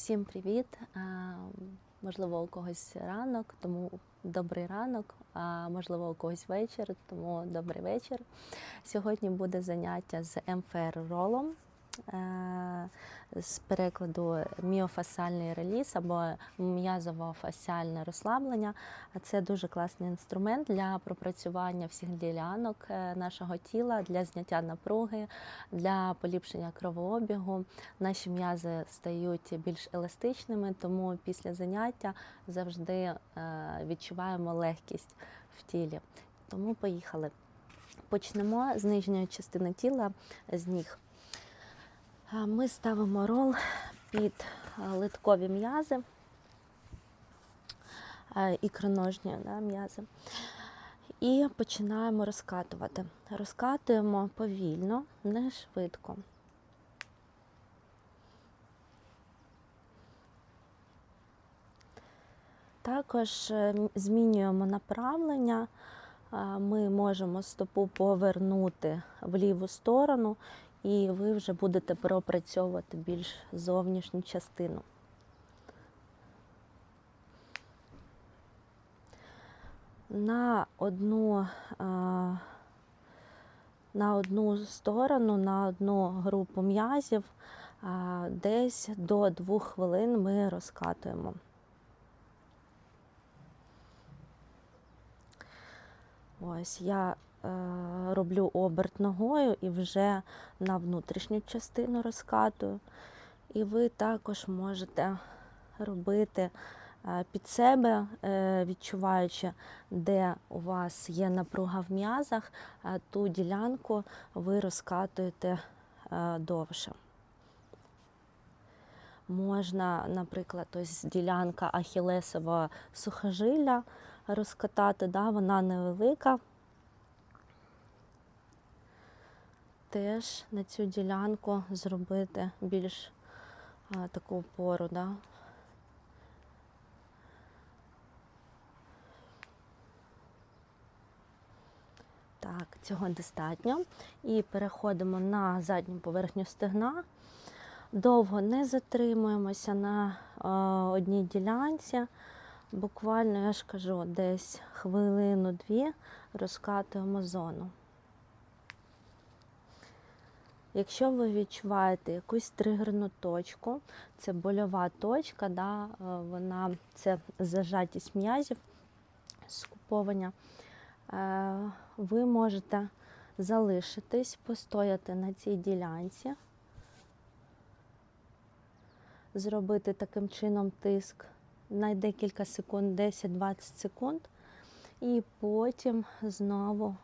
Всім привіт! Можливо, у когось ранок, тому добрий ранок, а можливо, у когось вечір, тому добрий вечір. Сьогодні буде заняття з МФР ролом з перекладу міофасальний реліз або м'язово-фасіальне розслаблення. Це дуже класний інструмент для пропрацювання всіх ділянок е, нашого тіла, для зняття напруги, для поліпшення кровообігу. Наші м'язи стають більш еластичними, тому після заняття завжди е, відчуваємо легкість в тілі. Тому поїхали. Почнемо з нижньої частини тіла, з ніг. Ми ставимо рол під е, литкові м'язи, е, ікроножні да, м'язи. І починаємо розкатувати. Розкатуємо повільно, не швидко. Також е, змінюємо направлення. Ми можемо стопу повернути в ліву сторону, і ви вже будете пропрацьовувати більш зовнішню частину. На одну, на одну сторону, на одну групу м'язів десь до двох хвилин ми розкатуємо. Ось я роблю оберт ногою і вже на внутрішню частину розкатую. І ви також можете робити е, під себе, е, відчуваючи, де у вас є напруга в м'язах, е, ту ділянку ви розкатуєте е, довше. Можна, наприклад, ось ділянка ахілесового сухожилля розкатати, да, вона невелика. Теж на цю ділянку зробити більш а, таку опору. Да. Так, цього достатньо. І переходимо на задню поверхню стегна. Довго не затримуємося на е, одній ділянці. Буквально, я ж кажу, десь хвилину-дві розкатуємо зону. Якщо ви відчуваєте якусь тригерну точку, це больова точка, да, е, вона це зажатість м'язів, скуповання, е, ви можете залишитись, постояти на цій ділянці, зробити таким чином тиск на декілька секунд, 10-20 секунд, і потім знову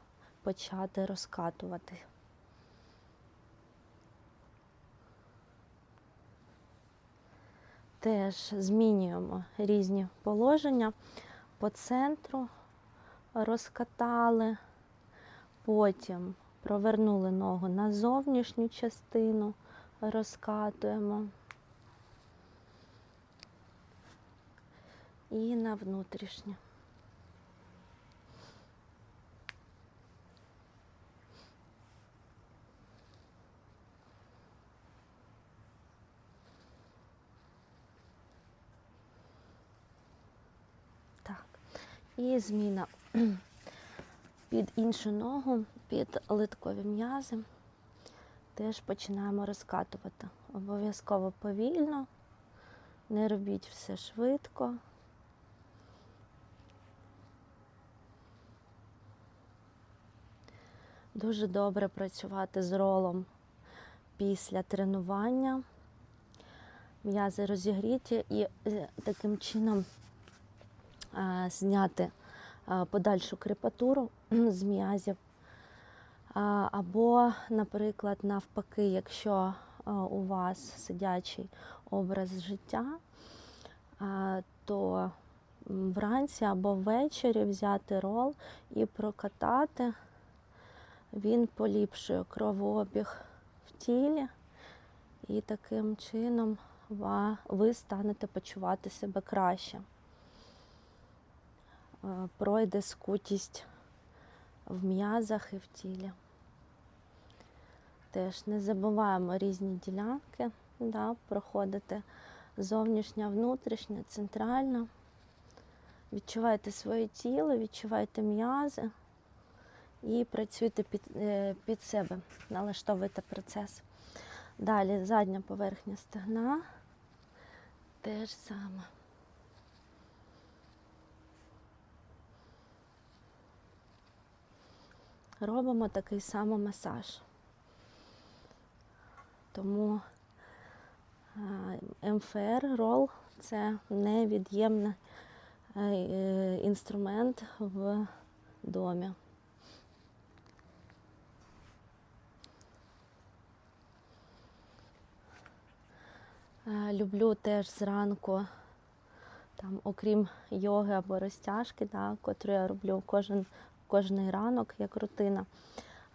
почати розкатувати. Теж змінюємо різні положення по центру, розкатали, потім провернули ногу на зовнішню частину, розкатуємо. і на внутрішнє. Так. І зміна під іншу ногу, під литкові м'язи. Теж починаємо розкатувати. Обов'язково повільно, не робіть все швидко. Дуже добре працювати з ролом після тренування. М'язи розігріті і е, таким чином зняти е, подальшу крепатуру з м'язів. Або, наприклад, навпаки, якщо е, у вас сидячий образ життя, е, то вранці або ввечері взяти рол і прокатати. Він поліпшує кровообіг в тілі, і таким чином ви станете почувати себе краще. Е, Пройде скутість в м'язах і в тілі. Теж не забуваємо різні ділянки да, проходити зовнішня, внутрішня, центральна. Відчувайте своє тіло, відчувайте м'язи і працюйте під, е, під себе, налаштовуйте процес. Далі задня поверхня стегна. Те ж саме. Робимо такий самий масаж. Тому е, МФР рол це невід'ємний е, інструмент в домі. Е, Люблю теж зранку, там, окрім йоги або розтяжки, да, котру я роблю кожен, кожний ранок як рутина,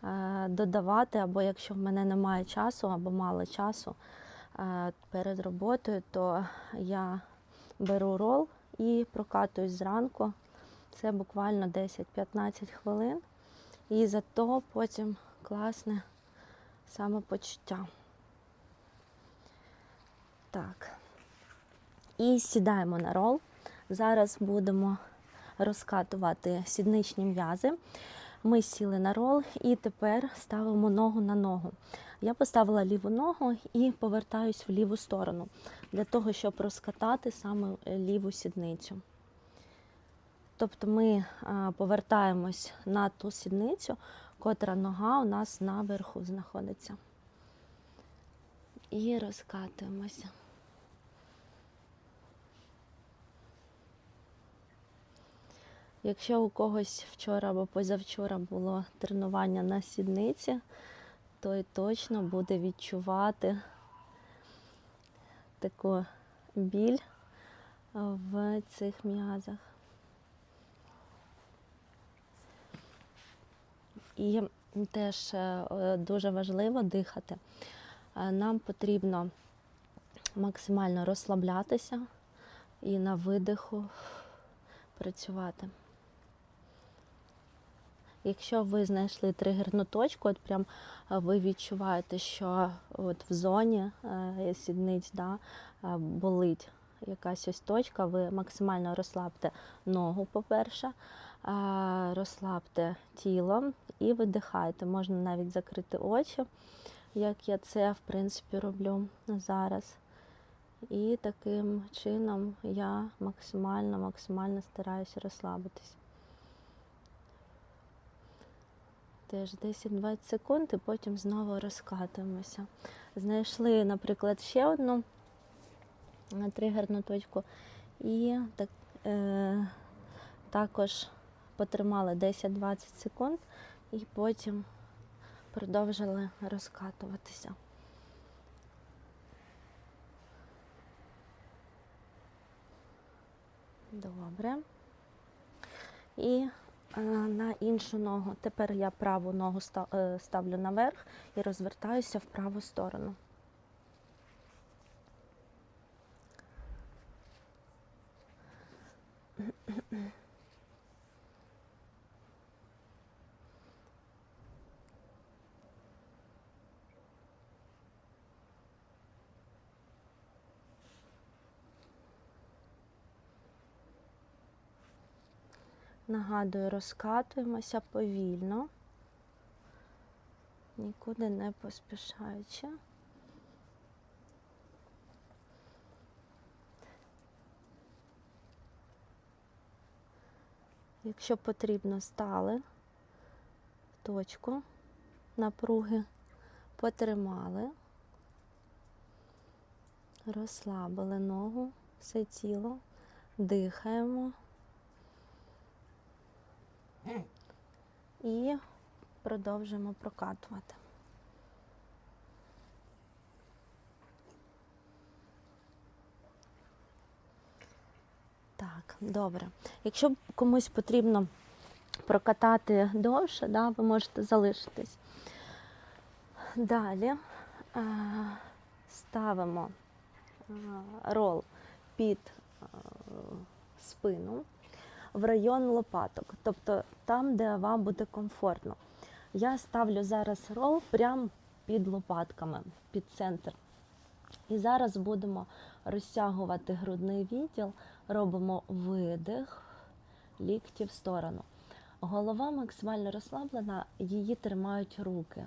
е, додавати, або якщо в мене немає часу або мало часу е, перед роботою, то я беру рол і прокатуюсь зранку. Це буквально 10-15 хвилин. І зато потім класне самопочуття. Так. І сідаємо на рол. Зараз будемо розкатувати сідничні м'язи. Ми сіли на рол і тепер ставимо ногу на ногу. Я поставила ліву ногу і повертаюсь в ліву сторону для того, щоб розкатати саме ліву сідницю. Тобто ми повертаємось на ту сідницю, котра нога у нас наверху знаходиться. І розкатуємося. Якщо у когось вчора або позавчора було тренування на сідниці, той точно буде відчувати таку біль в цих м'язах. І теж е, дуже важливо дихати. Е, Нам потрібно максимально розслаблятися і на видиху працювати. Якщо ви знайшли тригерну точку, от прям е, ви відчуваєте, що от в зоні е, сідниць да, е, болить якась ось точка, ви максимально розслабте ногу, по-перше, розслабте тіло і видихайте. Можна навіть закрити очі, як я це в принципі роблю зараз. І таким чином я максимально, максимально стараюся розслабитись. Теж 10-20 секунд і потім знову розкатуємося. Знайшли, наприклад, ще одну е, тригерну точку і так, е, також потримали 10-20 секунд і потім продовжили розкатуватися. Добре. І на іншу ногу. Тепер я праву ногу е, ставлю наверх і розвертаюся в праву сторону. Нагадую, розкатуємося повільно, нікуди не поспішаючи. Якщо потрібно, стали. Точку. Напруги, потримали, розслабили ногу, все тіло, дихаємо. І продовжуємо прокатувати. Так, добре. Якщо комусь потрібно прокатати довше, да, ви можете залишитись. Далі е, ставимо е, рол під е, спину в район лопаток, тобто там, де вам буде комфортно. Я ставлю зараз рол прямо під лопатками, під центр І зараз будемо розтягувати грудний відділ, робимо видих, лікті в сторону. Голова максимально розслаблена, її тримають руки.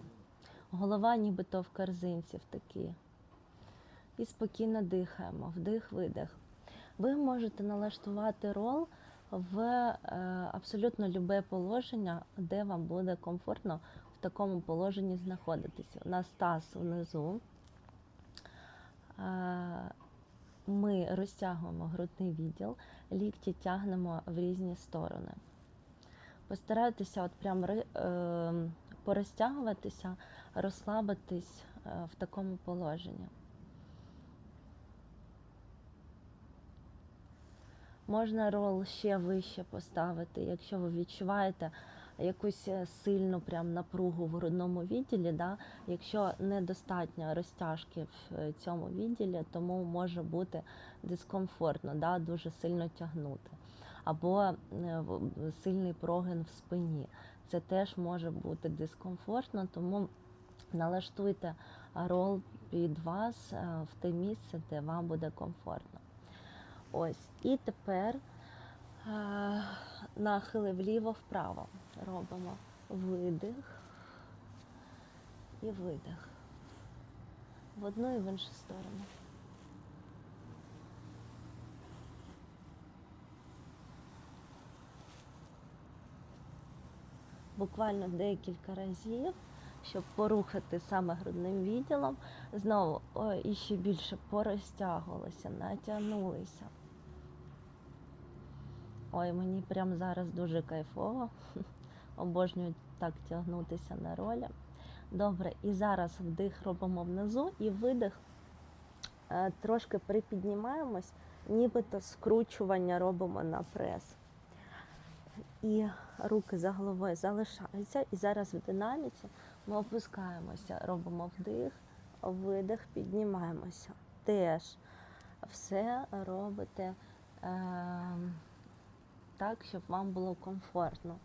Голова нібито в корзинці в такій. І спокійно дихаємо, вдих, видих. Ви можете налаштувати рол в е, абсолютно любе положення, де вам буде комфортно в такому положенні знаходитися. У нас таз внизу. Е, Ми розтягуємо грудний відділ, лікті тягнемо в різні сторони. Постарайтеся от прям е, порозтягуватися, розслабитись в такому положенні. Можна рол ще вище поставити, якщо ви відчуваєте якусь е, сильну прям напругу в грудному відділі, да? якщо недостатньо розтяжки в е, цьому відділі, тому може бути дискомфортно, да? дуже сильно тягнути. Або е, сильний прогин в спині. Це теж може бути дискомфортно, тому налаштуйте рол під вас в те місце, де вам буде комфортно. Ось. І тепер е, нахили вліво-вправо робимо видих і видих. В одну і в іншу сторону. Буквально декілька разів, щоб порухати саме грудним відділом. Знову і ще більше порозтягувалися, натягнулися. Ой, мені прямо зараз дуже кайфово. Обожнюю так тягнутися на ролі. Добре, і зараз вдих робимо внизу і видих. Е, Трошки припіднімаємось, нібито скручування робимо на прес. І руки за головою залишаються. І зараз в динаміці ми опускаємося, робимо вдих, видих, піднімаємося. Теж все робите. Е- так, щоб вам було комфортно.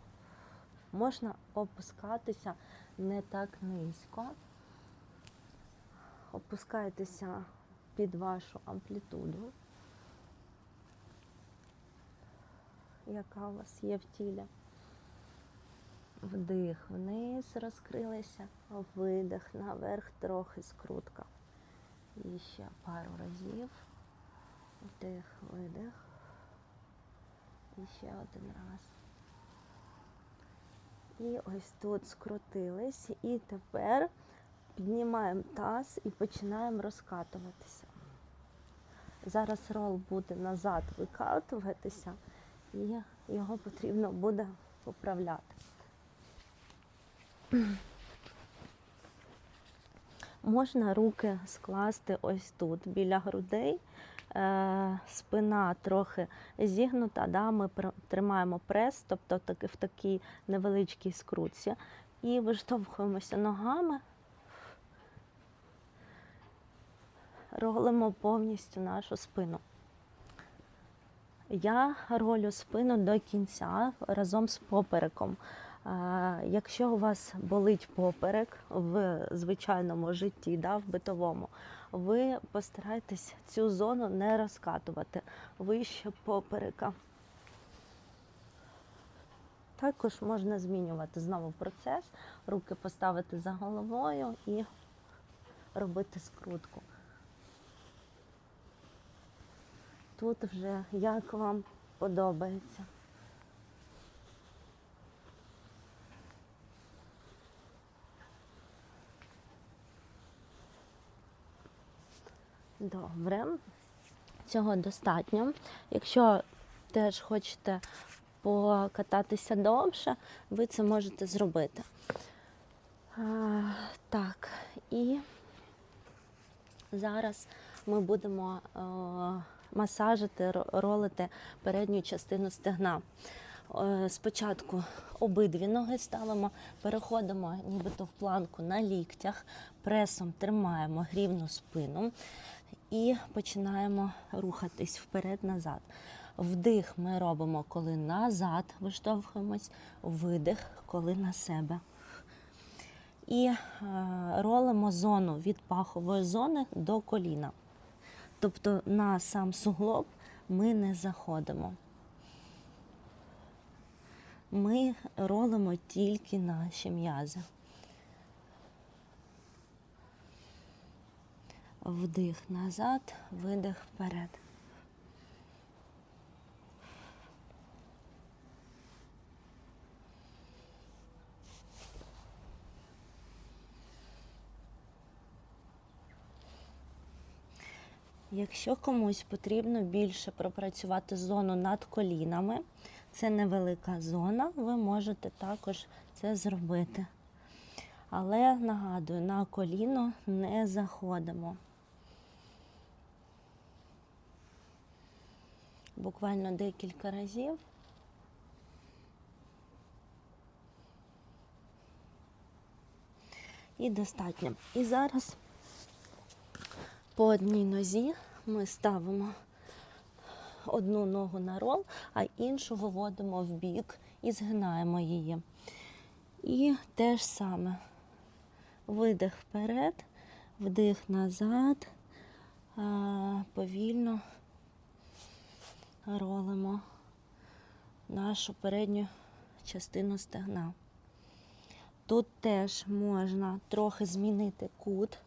Можна опускатися не так низько. Опускайтеся під вашу амплітуду, яка у вас є в тілі. Вдих вниз розкрилися, видих наверх, трохи скрутка. І ще пару разів. Вдих, видих. І ще один раз. І ось тут скрутились. І тепер піднімаємо таз і починаємо розкатуватися. Зараз рол буде назад викатуватися, і його потрібно буде поправляти. Можна руки скласти ось тут, біля грудей. Е, спина трохи зігнута, да, ми тримаємо прес, тобто в такій невеличкій скрутці, і виштовхуємося ногами, ролимо повністю нашу спину. Я ролю спину до кінця разом з попереком. Е, Якщо у вас болить поперек в звичайному житті, да, в битовому, ви постарайтесь цю зону не розкатувати вище поперека. Також можна змінювати знову процес, руки поставити за головою і робити скрутку. Тут вже як вам подобається. Добре, цього достатньо. Якщо теж хочете покататися довше, ви це можете зробити. А, так, і зараз ми будемо е, масажити, ролити передню частину стегна. Е, Спочатку обидві ноги ставимо, переходимо нібито в планку на ліктях, пресом тримаємо рівну спину і починаємо рухатись вперед-назад. Вдих ми робимо, коли назад виштовхуємось, видих, коли на себе. І е, ролимо зону від пахової зони до коліна. Тобто на сам суглоб ми не заходимо. Ми ролимо тільки наші м'язи. Вдих назад, видих вперед. Якщо комусь потрібно більше пропрацювати зону над колінами, це невелика зона, ви можете також це зробити. Але нагадую, на коліно не заходимо. Буквально декілька разів. І достатньо. І зараз по одній нозі ми ставимо одну ногу на рол, а іншу виводимо в бік і згинаємо її. І те ж саме. Видих вперед, вдих назад, повільно ролимо нашу передню частину стегна. Тут теж можна трохи змінити кут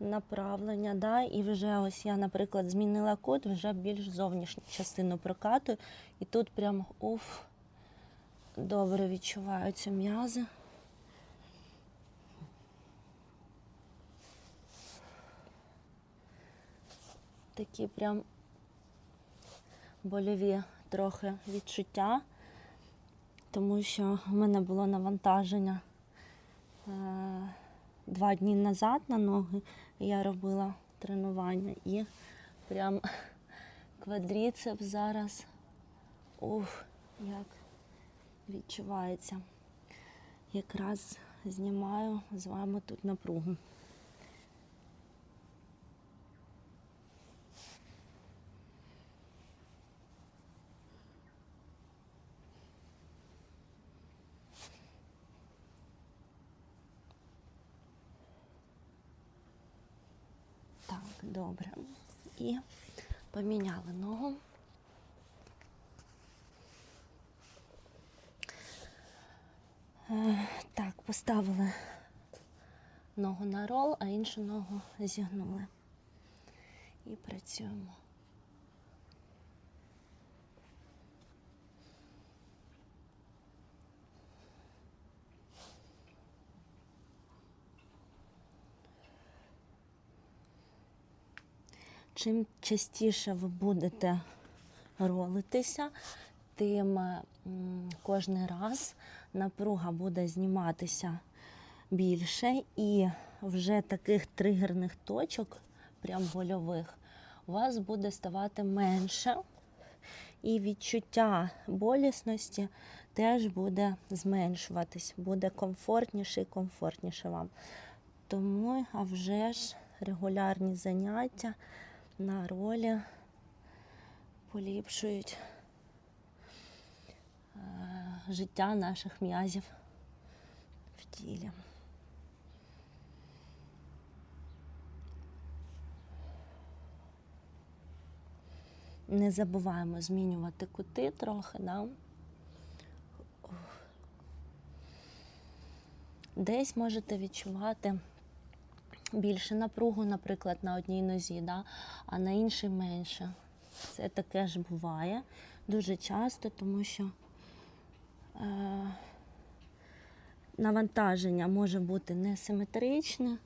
направлення, да, і вже ось я, наприклад, змінила кут, вже більш зовнішню частину прокатую, і тут прям уф, добре відчуваються м'язи. Такі прям больові трохи відчуття, тому що в мене було навантаження е, два дні назад на ноги. Я робила тренування і прям квадріцеп зараз ух, як відчувається. Якраз знімаю з вами тут напругу. Так, добре. І поміняли ногу. Е, Так, поставили ногу на рол, а іншу ногу зігнули. І працюємо. Чим частіше ви будете ролитися, тим кожен раз напруга буде зніматися більше, і вже таких тригерних точок, прям больових, у вас буде ставати менше, і відчуття болісності теж буде зменшуватись, буде комфортніше і комфортніше вам. Тому, а вже ж регулярні заняття на ролі поліпшують е, життя наших м'язів в тілі. Не забуваємо змінювати кути трохи, да? Десь можете відчувати більше напругу, наприклад, на одній нозі, да? а на іншій менше. Це таке ж буває дуже часто, тому що е, навантаження може бути несиметричне.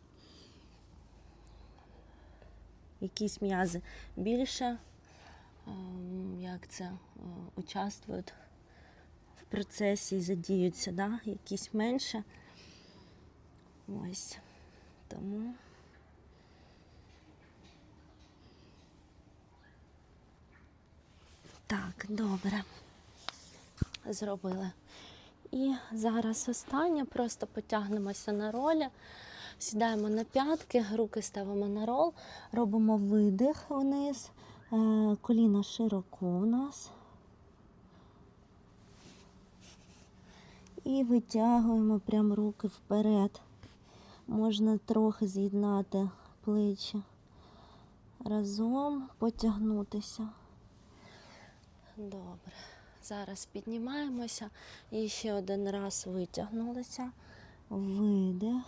Якісь м'язи більше, е, як це, е, участвують в процесі і задіються, да? якісь менше. Ось. Тому так, добре. Зробили. І зараз останнє, просто потягнемося на ролі, сідаємо на п'ятки, руки ставимо на рол, робимо видих вниз, е, коліна широко у нас. І витягуємо прям руки вперед. Можна трохи з'єднати плечі разом, потягнутися. Добре. Зараз піднімаємося і ще один раз витягнулися. Видих.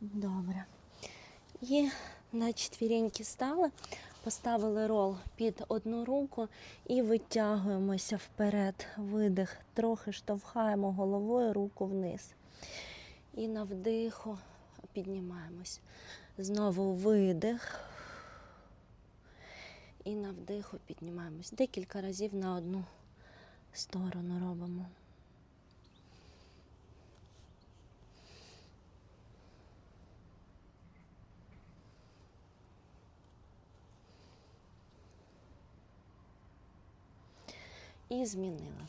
Добре. І на четвіреньки стали, поставили рол під одну руку і витягуємося вперед. Видих, трохи штовхаємо головою руку вниз. І на вдиху піднімаємось. Знову видих. І на вдиху піднімаємось. Декілька разів на одну сторону робимо. І змінила.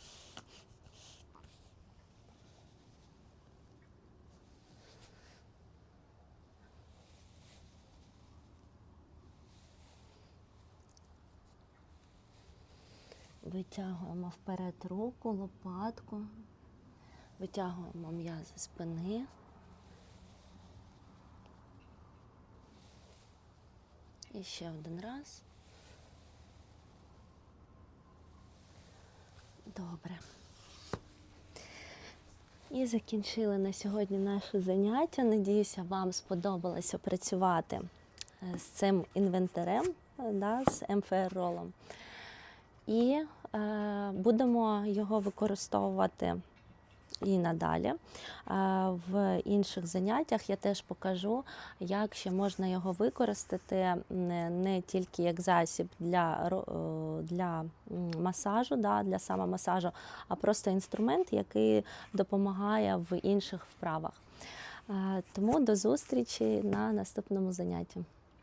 Витягуємо вперед руку, лопатку, витягуємо м'язи спини. І ще один раз. Добре. І закінчили на сьогодні наше заняття. Надіюся, вам сподобалося працювати е, з цим інвентарем, е, да, з МФР-ролом. І е, будемо його використовувати і надалі. В інших заняттях я теж покажу, як ще можна його використати не, тільки як засіб для, е, для масажу, для самомасажу, а просто інструмент, який допомагає в інших вправах. Тому до зустрічі на наступному занятті.